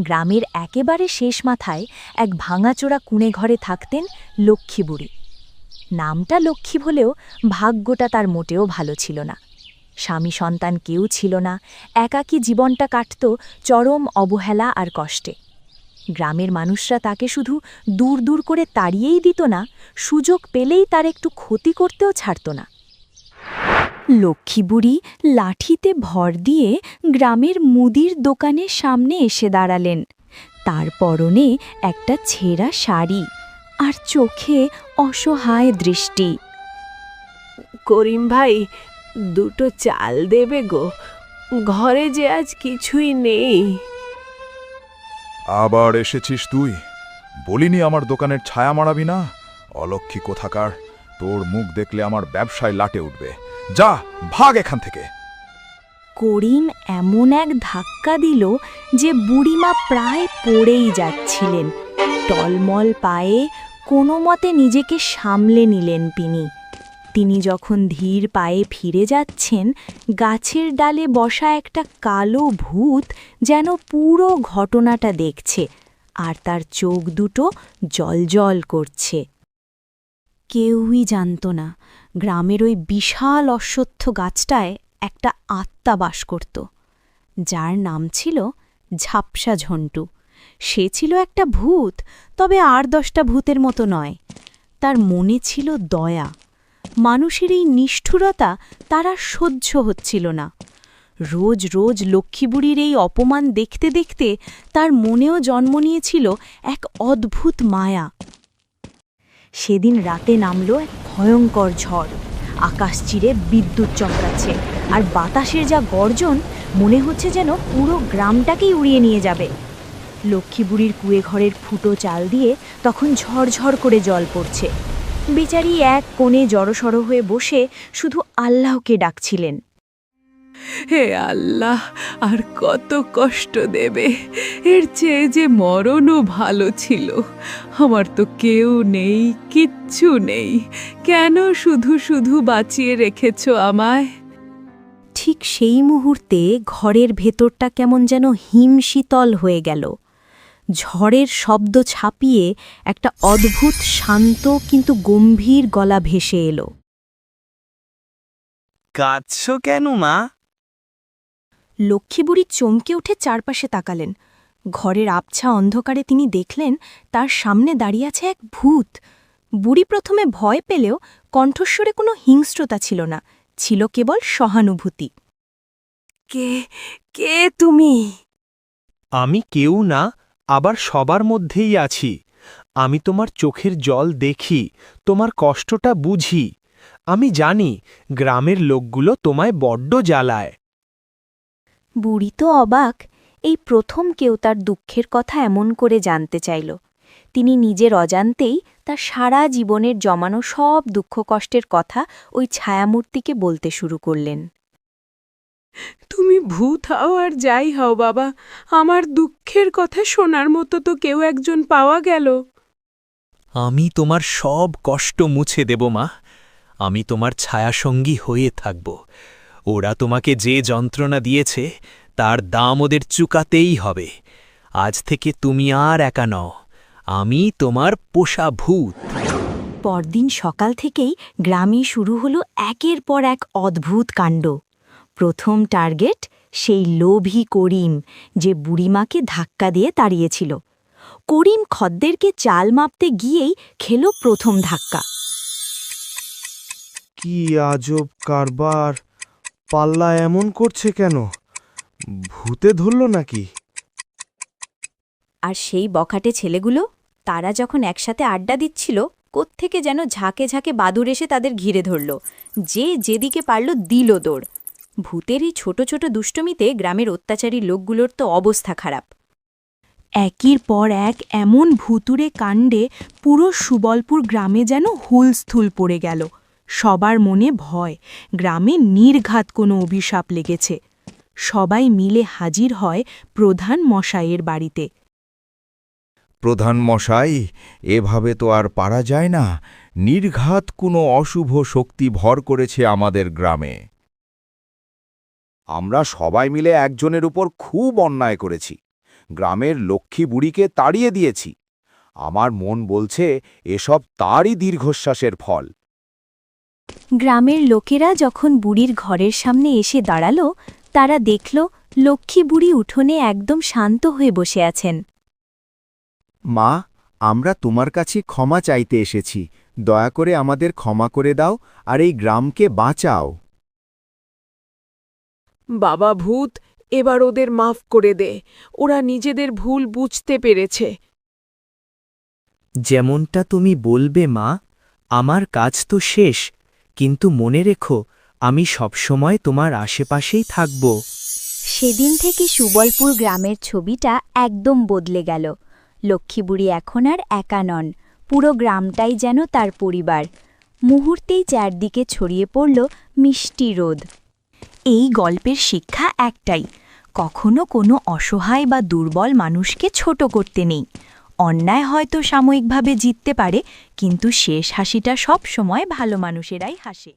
গ্রামের একেবারে শেষ মাথায় এক ভাঙাচোরা কুঁড়ে ঘরে থাকতেন লক্ষ্মী বুড়ি। নামটা লক্ষ্মী হলেও ভাগ্যটা তার মোটেও ভালো ছিল না। স্বামী সন্তান কেউ ছিল না, একাকী জীবনটা কাটত চরম অবহেলা আর কষ্টে। গ্রামের মানুষরা তাকে শুধু দূর দূর করে তাড়িয়েই দিত না, সুযোগ পেলেই তার একটু ক্ষতি করতেও ছাড়ত না। লক্ষ্মীবুড়ি লাঠিতে ভর দিয়ে গ্রামের মুদির দোকানের সামনে এসে দাঁড়ালেন। তার পরনে একটা ছেঁড়া শাড়ি আর চোখে অসহায় দৃষ্টি। করিম ভাই দুটো চাল দেবে গো। ঘরে যে আজ কিছুই নেই। আবার এসেছিস তুই? বলিনি আমার দোকানের ছায়া মারাবি না? অলক্ষী কোথাকার? তোর মুখ দেখলে আমার ব্যবসায় লাটে উঠবে। যা, ভাগ এখান থেকে। করিম এমন এক ধাক্কা দিল যে বুড়িমা প্রায় পড়েই যাচ্ছিলেন। টলমল পায়ে কোনো মতে নিজেকে সামলে নিলেন তিনি। তিনি যখন ধীর পায়ে ফিরে যাচ্ছেন, গাছের ডালে বসা একটা কালো ভূত যেন পুরো ঘটনাটা দেখছে, আর তার চোখ দুটো জলজল করছে। কেউই জানত না। গ্রামের ওই বিশাল অশ্বত্থ গাছটায় একটা আত্মা বাস করত। যার নাম ছিল ঝাপসা ঝন্টু। সে ছিল একটা ভূত, তবে আর দশটা ভূতের মতো নয়। তার মনে ছিল দয়া। মানুষের এই নিষ্ঠুরতা তারা সহ্য হচ্ছিল না। রোজ রোজ লক্ষ্মীবুড়ির এই অপমান দেখতে দেখতে তার মনেও জন্ম নিয়েছিল এক অদ্ভুত মায়া। সেদিন রাতে নামলো এক ভয়ঙ্কর ঝড়। আকাশ চিরে বিদ্যুৎ চমকাচ্ছে, আর বাতাসের যা গর্জন, মনে হচ্ছে যেন পুরো গ্রামটাকেই উড়িয়ে নিয়ে যাবে। লক্ষ্মীবুড়ির কুয়ে ঘরের ফুটো চাল দিয়ে তখন ঝরঝর করে জল পড়ছে। বেচারি এক কোণে জড়সড় হয়ে বসে শুধু আল্লাহকে ডাকছিলেন। হে আল্লাহ আর কত কষ্ট দেবে। এর চেয়ে যে মরণও ভালো ছিল। আমার তো কেউ নেই কিচ্ছু নেই। কেন শুধু শুধু বাঁচিয়ে রেখেছ আমায়? ঠিক সেই মুহূর্তে ঘরের ভেতরটা কেমন যেন হিমশীতল হয়ে গেল। ঝড়ের শব্দ ছাপিয়ে একটা অদ্ভুত শান্ত কিন্তু গম্ভীর গলা ভেসে এলো। কাঁদছ কেন মা? লক্ষ্মীবুড়ি চমকে উঠে চারপাশে তাকালেন। ঘরের আবছা অন্ধকারে তিনি দেখলেন তার সামনে দাঁড়িয়ে আছে এক ভূত। বুড়ি প্রথমে ভয় পেলেও কণ্ঠস্বরে কোনো হিংস্রতা ছিল না ছিল কেবল সহানুভূতি। কে কে তুমি? আমি কেউ না আবার সবার মধ্যেই আছি। আমি তোমার চোখের জল দেখি তোমার কষ্টটা বুঝি। আমি জানি গ্রামের লোকগুলো তোমায় বড্ড জ্বালায়। বুড়ি তো অবাক এই প্রথম কেউ তার দুঃখের কথা এমন করে জানতে চাইল। তিনি নিজের অজান্তেই তার সারা জীবনের জমানো সব দুঃখ কষ্টের কথা ওই ছায়ামূর্তিকে বলতে শুরু করলেন। তুমি ভূত হও আর যাই হও বাবা আমার দুঃখের কথা শোনার মতো তো কেউ একজন পাওয়া গেল। আমি তোমার সব কষ্ট মুছে দেব মা আমি তোমার ছায়াসঙ্গী হয়ে থাকব। ওরা তোমাকে যে যন্ত্রণা দিয়েছে তার দাম ওদের চুকাতেই হবে। আজ থেকে তুমি আর একা নও আমি তোমার পোষা ভূত। পরদিন সকাল থেকেই গ্রামে শুরু হলো একের পর এক অদ্ভুত কাণ্ড। প্রথম টার্গেট সেই লোভী করিম যে বুড়িমাকে ধাক্কা দিয়ে তাড়িয়েছিল। করিম খদ্দেরকে চাল মাপতে গিয়েই খেল প্রথম ধাক্কা। কি আজব কারবার! পাল্লা এমন করছে কেন? ভূতে ধরল নাকি? আর সেই বখাটে ছেলেগুলো? তারা যখন একসাথে আড্ডা দিচ্ছিল, কোত্থেকে যেন ঝাঁকে ঝাঁকে বাদুর এসে তাদের ঘিরে ধরল। যে যেদিকে পারল দিল দৌড়। ভূতের এই ছোট ছোট দুষ্টমিতে গ্রামের অত্যাচারী লোকগুলোর তো অবস্থা খারাপ। একের পর এক এমন ভুতুরে কাণ্ডে পুরো সুবলপুর গ্রামে যেন হুলস্থুল পড়ে গেল। সবার মনে ভয়। গ্রামে নির্ঘাত কোনো অভিশাপ লেগেছে। সবাই মিলে হাজির হয় প্রধান মশাইয়ের বাড়িতে। প্রধান মশাই, এভাবে তো আর পারা যায় না। নির্ঘাত কোনো অশুভ শক্তি ভর করেছে আমাদের গ্রামে। আমরা সবাই মিলে একজনের উপর খুব অন্যায় করেছি। গ্রামের লক্ষ্মী বুড়িকে তাড়িয়ে দিয়েছি। আমার মন বলছে, এসব তারই দীর্ঘশ্বাসের ফল। গ্রামের লোকেরা যখন বুড়ির ঘরের সামনে এসে দাঁড়াল তারা দেখল লক্ষ্মী বুড়ি উঠোনে একদম শান্ত হয়ে বসে আছেন। মা আমরা তোমার কাছে ক্ষমা চাইতে এসেছি। দয়া করে আমাদের ক্ষমা করে দাও আর এই গ্রামকে বাঁচাও। বাবা ভূত এবার ওদের মাফ করে দে। ওরা নিজেদের ভুল বুঝতে পেরেছে। যেমনটা তুমি বলবে মা আমার কাজ তো শেষ। কিন্তু মনে রেখো, আমি সবসময় তোমার আশেপাশেই থাকব। সেদিন থেকে সুবলপুর গ্রামের ছবিটা একদম বদলে গেল। লক্ষ্মীবুড়ি এখন আর একা নন, পুরো গ্রামটাই যেন তার পরিবার। মুহূর্তেই চারদিকে ছড়িয়ে পড়ল মিষ্টি রোদ। এই গল্পের শিক্ষা একটাই, কখনো কোনো অসহায় বা দুর্বল মানুষকে ছোট করতে নেই। অন্যায় হয়তো সাময়িকভাবে জিততে পারে কিন্তু শেষ হাসিটা সব সময় ভালো মানুষেরাই হাসে।